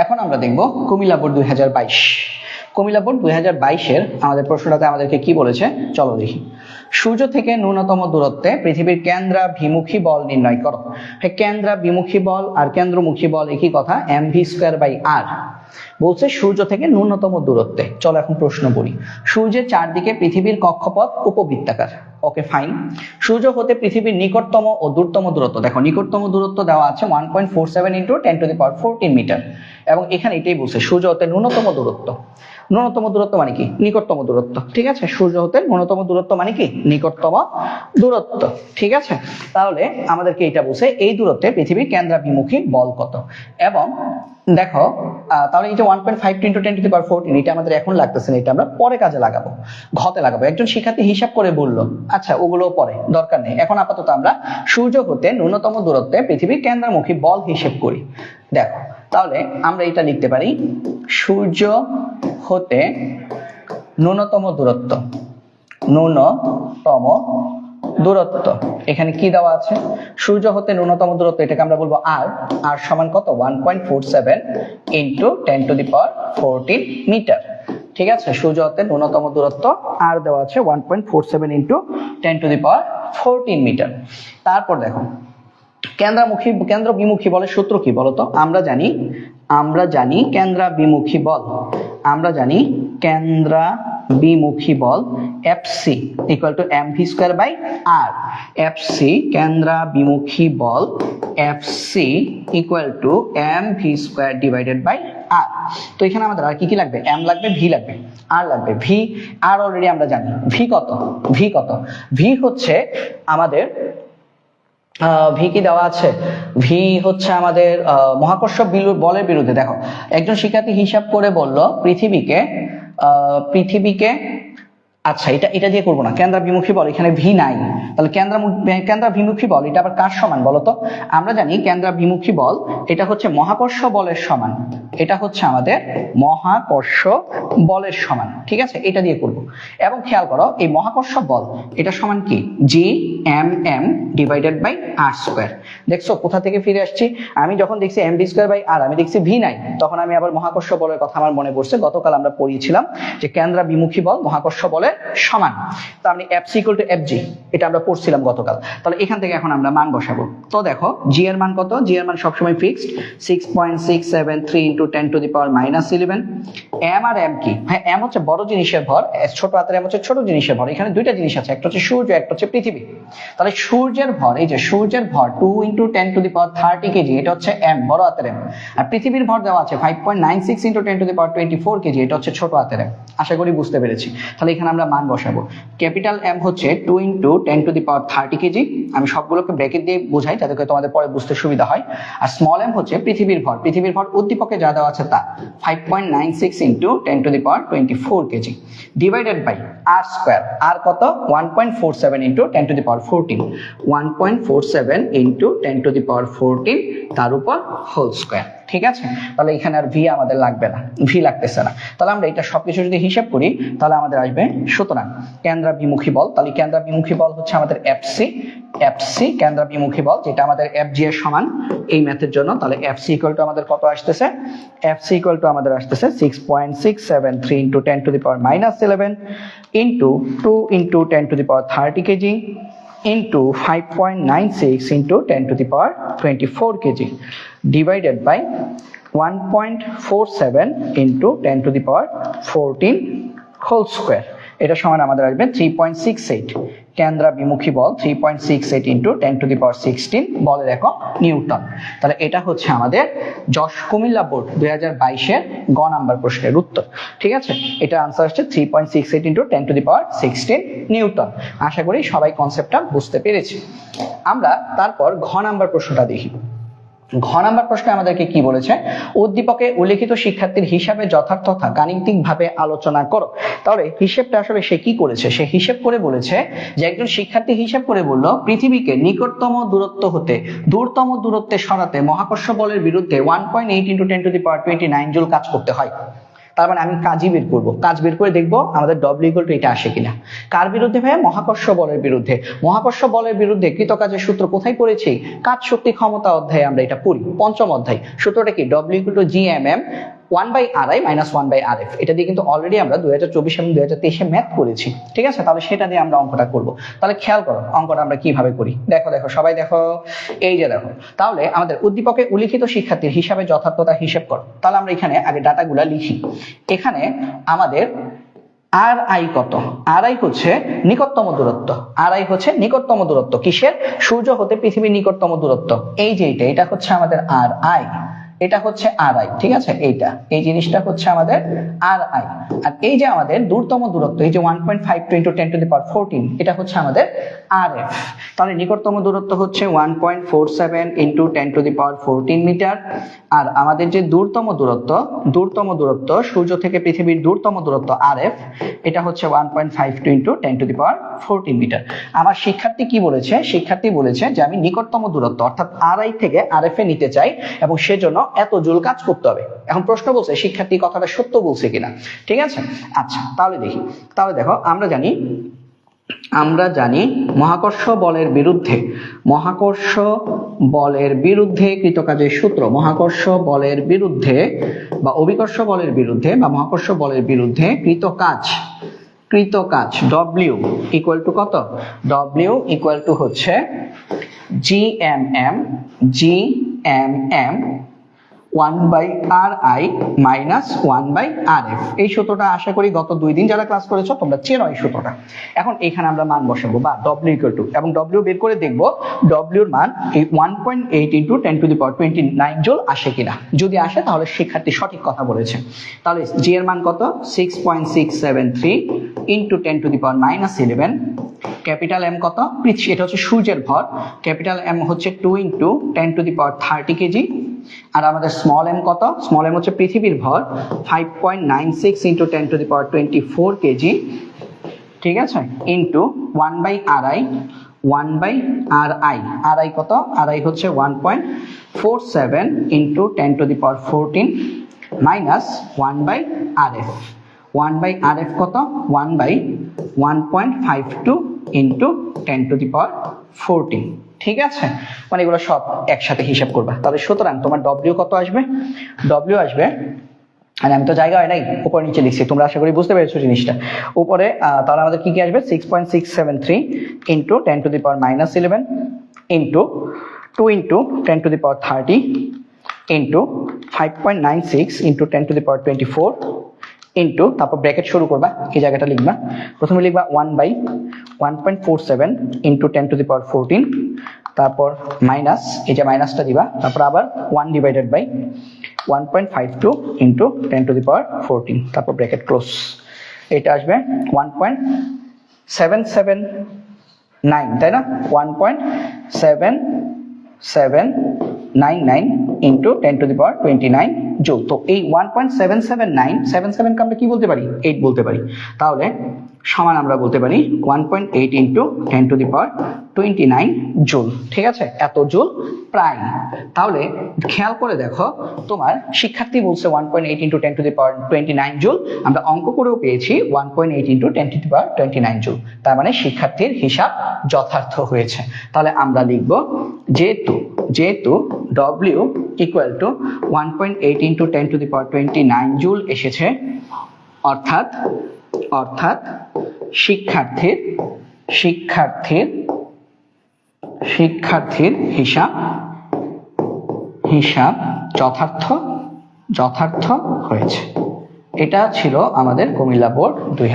এখন আমরা দেখব কুমিল্লা বোর্ড দুই হাজার বাইশ। কুমিল্লা বোর্ড দুই হাজার বাইশের আমাদের প্রশ্নটাতে আমাদেরকে কি বলেছে? চলো দেখি। সূর্য থেকে ন্যূনতম দূরত্বে পৃথিবীর কেন্দ্রাভিমুখী বল নির্ণয় করো। হ্যাঁ কেন্দ্রাভিমুখী বল আর কেন্দ্রমুখী বল একই কথা M V square by R বলছে সূর্য থেকে ন্যূনতম দূরত্বে। চলো এখন প্রশ্ন করি। সূর্যের চারদিকে পৃথিবীর কক্ষপথ উপবৃত্তাকার। ওকে ফাইন সূর্য হতে পৃথিবীর নিকটতম ও দূরতম দূরত্ব। দেখো, নিকটতম দূরত্ব দেওয়া আছে one point four seven into ten to the power fourteen metre এবং এখানে এটাই বলছে, সূর্য হতে ন্যূনতম দূরত্ব। ন্যূনতম দূরত্ব মানে কি? নিকটতম দূরত্ব। ঠিক আছে? সূর্য হতে ন্যূনতম দূরত্ব মানে কি? নিকটতম দূরত্ব। ঠিক আছে? তাহলে আমাদেরকে এটা বলছে, এই দূরত্বে পৃথিবীর কেন্দ্রাভিমুখী বল কত? এবং দেখো তাহলে এটা one point five ten to the power fourteen এটা আমাদের এখন লাগতেছে না, এটা আমরা পরে কাজে লাগাবো, ঘতে লাগাবো। একজন শিক্ষার্থী হিসাব করে বলল আচ্ছা ওগুলো পরে, দরকার নেই। এখন আপাতত আমরা সূর্য হতে ন্যূনতম দূরত্বে পৃথিবীর কেন্দ্রমুখী বল হিসেব করি। দেখো তাহলে আমরা এটা লিখতে পারি, সূর্য হতে ন্যূনতম দূরত্ব। ন্যূনতম দূরত্ব। এখানে কি দেওয়া আছে? সূর্য হতে ন্যূনতম দূরত্ব, এটাকে আমরা বলব আর আর সমান কত? One point four seven into ten to the power fourteen metre ঠিক আছে? সূর্য হতে ন্যূনতম দূরত্ব আর দেওয়া আছে one point four seven into ten to the power fourteen metre তারপর দেখো কেন্দ্রামুখী কেন্দ্র বিমুখী বলের সূত্র কি বলতো? আমরা জানি আমরা জানি কেন্দ্রা বিমুখী বল। আমরা জানি কেন্দ্রা বিমুখী বল F C equal to M V square by R F C কেন্দ্রা বিমুখী বল F C equal to M V square divided by R তো এখানে আমাদের আর কি কি লাগবে? এম লাগবে ভি লাগবে আর লাগবে। ভি আর অলরেডি আমরা জানি। ভি কত? ভি কত? ভি হচ্ছে আমাদের ভি কি দেওয়া আছে? ভি হচ্ছে আমাদের মহাকর্ষ বিলু- বলের বিরুদ্ধে। দেখো, একজন শিক্ষার্থী হিসাব করে বলল, পৃথিবীকে পৃথিবীকে আচ্ছা এটা এটা দিয়ে করব না। কেন্দ্রাভিমুখী বল, এখানে ভি নাই। তাহলে কেন্দ্রামু- কেন্দ্রাভিমুখী বল, এটা আবার কার সমান বলো তো? আমরা জানি কেন্দ্রাভিমুখী বল, এটা হচ্ছে মহাকর্ষ বলের সমান। এটা হচ্ছে আমাদের মহাকর্ষ বলের সমান, ঠিক আছে? এটা দিয়ে করব। এবং খেয়াল করো, এই মহাকর্ষ বল, এটা সমান কি? G M M divided by R square দেখছ, কোথা থেকে ফিরে আসছি? আমি যখন দেখছি M D square by R আমি দেখছি ভি নাই, তখন আমি আবার মহাকর্ষ বলের কথা আমার মনে পড়ছে। গতকাল আমরা পড়িয়েছিলাম যে কেন্দ্রা বিমুখী বল, মহাকর্ষ বলের সমান। তো আমি F C equal to F G এটা আমরা পড়ছিলাম গতকাল। তাহলে এখান থেকে এখন আমরা মান বসাবো। তো দেখো জি এর মান কত? জি এর মান সবসময় fixed six point six seven three into ten to the power minus eleven M R M কি? হ্যাঁ এম হচ্ছে বড় জিনিসের ভর ছোট হাতের এম হচ্ছে ছোট জিনিসের ভর। এখানে দুইটা জিনিস আছে, একটা হচ্ছে সূর্য, একটা হচ্ছে পৃথিবী। তাহলে সূর্যের ভর, এই যে সূর্যের ভর two into ten to the power thirty K G এটা হচ্ছে এম বড় হাতের এম আর পৃথিবীর ভর দেওয়া আছে five point nine six into ten to the power twenty four K G এটা হচ্ছে ছোট হাতের এম আশা করি বুঝতে পেরেছি। তাহলে এখানে মান বসাবো। ক্যাপিটাল এম হচ্ছে two into ten to the power thirty K G আমি সবগুলোকে ব্র্যাকেট দিয়ে বোঝাই, যাতে করে তোমাদের পরে বুঝতে সুবিধা হয়। আর স্মল এম হচ্ছে পৃথিবীর ভর। পৃথিবীর ভর উদ্দীপকে যা দেওয়া আছে তা। Five point nine six into ten to the power twenty four K G divided by R square R কত? One point four seven into ten to the power fourteen one point four seven into ten to the power fourteen তার উপর whole square ঠিক আছে? তাহলে এখানে আর V আমাদের লাগবে না ভি লাগতেছে না। তাহলে আমরা এটা সবকিছু যদি হিসাব করি, তাহলে আমাদের আসবে সুতরাং কেন্দ্রাভিমুখী বল, তাহলে কেন্দ্রাভিমুখী বল হচ্ছে আমাদের এফসি এফসি কেন্দ্রাভিমুখী বল, যেটা আমাদের এফ জি এর সমান এই ম্যাথের জন্য। তাহলে এফসি ইকুয়াল টু আমাদের কত আসতেছে? এফসি ইকুয়াল টু আমাদের আসতেছে six point six seven three into ten to the power minus eleven into two into ten to the power thirty K G into 5.96 into 10 to the power 24 kg divided by 1.47 into 10 to the power 14 whole square এটা সমান আমাদের আসবে 3.68 কেন্দ্রা বিমুখী বল 3.68 into ten to the power sixteen বলের একক Newton. তাহলে এটা হচ্ছে আমাদের যশ কুমিল্লা বোর্ড, দুই হাজার বাইশের গ নাম্বার প্রশ্নের উত্তর। ঠিক আছে? এটা আনসার হচ্ছে three point six eight into ten to the power sixteen newton. আশা করি সবাই কনসেপ্টটা বুঝতে পেরেছি। আমরা তারপর ঘ নাম্বার প্রশ্নটা দেখি। ঘ নাম্বার প্রশ্নে আমাদেরকে কি বলেছে? উদ্দীপকে উল্লেখিত শিক্ষার্থীর হিসাবে যথার্থতা গাণিতিক ভাবে আলোচনা করো। তাহলে হিসেবটা আসলে সে কি করেছে? সে হিসেব করে বলেছে যে একজন শিক্ষার্থী হিসেব করে বলল, পৃথিবীকে নিকটতম দূরত্ব হতে, দূরতম দূরত্বে সরাতে মহাকর্ষ বলের বিরুদ্ধে one point eight into ten to the power twenty nine joule কাজ করতে হয়। তার মানে আমি কাজই বের করব। কাজ বের করে দেখব আমাদের ডব্লিউ ইকুয়াল টু এটা আসে কিনা। কার বিরুদ্ধে ভাই মহাকর্ষ বলের বিরুদ্ধে। মহাকর্ষ বলের বিরুদ্ধে কৃতকাজের সূত্র কোথায় পড়েছি? কাজ, শক্তি, ক্ষমতা অধ্যায়ে আমরা এটা পড়ি। পঞ্চম অধ্যায়। সূত্রটা কি? W equal to G M M one by R I minus one by R F এটা দিয়ে কিন্তু অলরেডি আমরা দুই হাজার চব্বিশ এবং দুই হাজার তেইশে ম্যাথ করেছি, ঠিক আছে? তাহলে সেটা দিয়ে আমরা অঙ্কটা করব। তাহলে খেয়াল করো, অঙ্কটা আমরা কীভাবে করি? দেখো দেখো, সবাই দেখো, এই যে দেখো। তাহলে আমাদের উদ্দীপকে উল্লিখিত শিক্ষার্থীর হিসাবে যথার্থতা হিসেব করো। তাহলে আমরা এখানে আগে ডাটাগুলা লিখি। এখানে আমাদের আর আই কত? আর আই হচ্ছে নিকটতম দূরত্ব। আর আই হচ্ছে নিকটতম দূরত্ব। কিসের? সূর্য হতে পৃথিবীর নিকটতম দূরত্ব। এই যে এটা এটা হচ্ছে আমাদের আর আই এটা হচ্ছে আর আই ঠিক আছে? এইটা। এই জিনিসটা হচ্ছে আমাদের আর আই আর এই যে আমাদের দূরতম দূরত্ব, এই যে one point five two into ten to the power fourteen এটা হচ্ছে আমাদের আর এফ তাহলে নিকটতম দূরত্ব হচ্ছে one point four seven into ten to the power fourteen metre আর আমাদের যে দূরতম দূরত্ব দূরতম দূরত্ব, সূর্য থেকে পৃথিবীর দূরতম দূরত্ব আর এফ এটা হচ্ছে one point five two into ten to the power fourteen metre আমার শিক্ষার্থী কি বলেছে? শিক্ষার্থী বলেছে যে আমি নিকটতম দূরত্ব, অর্থাৎ আর আই থেকে আর এফ এ নিতে চাই এবং সেজন্য এত জুল কাজ করতে হবে। এখন প্রশ্ন বলছে, শিক্ষার্থী কথাটা সত্য বলছে কিনা? ঠিক আছে? আচ্ছা তাহলে দেখি। তাহলে দেখো, আমরা জানি আমরা জানি মহাকর্ষ বলের বিরুদ্ধে, মহাকর্ষ বলের বিরুদ্ধে কৃতকাজের সূত্র, মহাকর্ষ বলের বিরুদ্ধে বা অভিকর্ষ বলের বিরুদ্ধে বা মহাকর্ষ বলের বিরুদ্ধে কৃত কাজ কৃত কাজ ডব্লিউ ইকুয়াল টু কত? ডব্লিউ ইকুয়াল টু হচ্ছে G M M G M M one by R I minus one by R F এই সূত্রটা আশা করি গত দুই দিন যারা ক্লাস করেছ, তোমরা চেনো এই সূত্রটা। এখন এখানে আমরা মান বসাবো, বা ডব্লিউ ইকুয়াল টু এবং ডব্লিউ বের করে দেখব ডব্লিউর মান এই one point eight into ten to the power twenty nine joule আসে কিনা। যদি আসে, তাহলে শিক্ষার্থী সঠিক কথা বলেছে। তাহলে জি এর মান কত? Six point six seven three into ten to the power minus eleven capital M কত? পৃথিবী এটা হচ্ছে সূর্যের ভর। ক্যাপিটাল এম হচ্ছে two into ten to the power thirty K G. আর আমাদের স্মল এম কত? স্মল এম হচ্ছে পৃথিবীর ভর five point nine six into ten to the power twenty four K G ঠিক আছে? Into one by R I one by R I R I কত? R I হচ্ছে one point four seven into ten to the power fourteen minus one by R F one by R F কত? One by one point five two into ten to the power fourteen ঠিক আছে? মানে এগুলো সব একসাথে হিসাব করবা। তাহলে সুতরাং তোমার ডব্লিউ কত আসবে? ডব্লিউ আসবে আর আমি তো জায়গা হয় নাই, উপরে নিচে লিখছি তোমরা আশা করি বুঝতে পেরেছ জিনিসটা। উপরে তাহলে আমাদের কি কি আসবে? Six point six seven three into ten to the power minus eleven into two into ten to the power thirty into five point nine six into ten to the power twenty four into তারপর bracket শুরু করবা, এই জায়গাটা লিখবা। প্রথমে লিখবা one by one point four seven into ten to the power fourteen তারপর minus এই যে মাইনাসটা দিবা, তারপর আবার one divided by one point five two into ten to the power fourteen তারপর ব্র্যাকেট ক্লোজ এটা আসবে one point seven seven nine তাই না? One point seven seven nine nine into ten to the nine তো এই one point seven seven nine seven সেভেনকে আমরা কি বলতে পারি? এইট বলতে পারি। তাহলে সমান আমরা বলতে পারি one point eight into ten to the power twenty nine joule ঠিক আছে? এত জুল প্রায় তাহলে খেয়াল করে দেখো, তোমার শিক্ষার্থী বলছে one point eight into ten to the power twenty nine joule আমরা অঙ্ক করেও পেয়েছি one point eight into ten to the power twenty nine joule তার মানে শিক্ষার্থীর হিসাব যথার্থ হয়েছে। তাহলে আমরা লিখব যেহেতু যেহেতু W equal to one point eight into ten to the power twenty nine joule এসেছে। অর্থাৎ অর্থাৎ শিক্ষার্থীর শিক্ষার্থীর শিক্ষার্থীর হিসাব হিসাব যথার্থ যথার্থ হয়েছে। এটা ছিল আমাদের কুমিল্লা বোর্ড দুই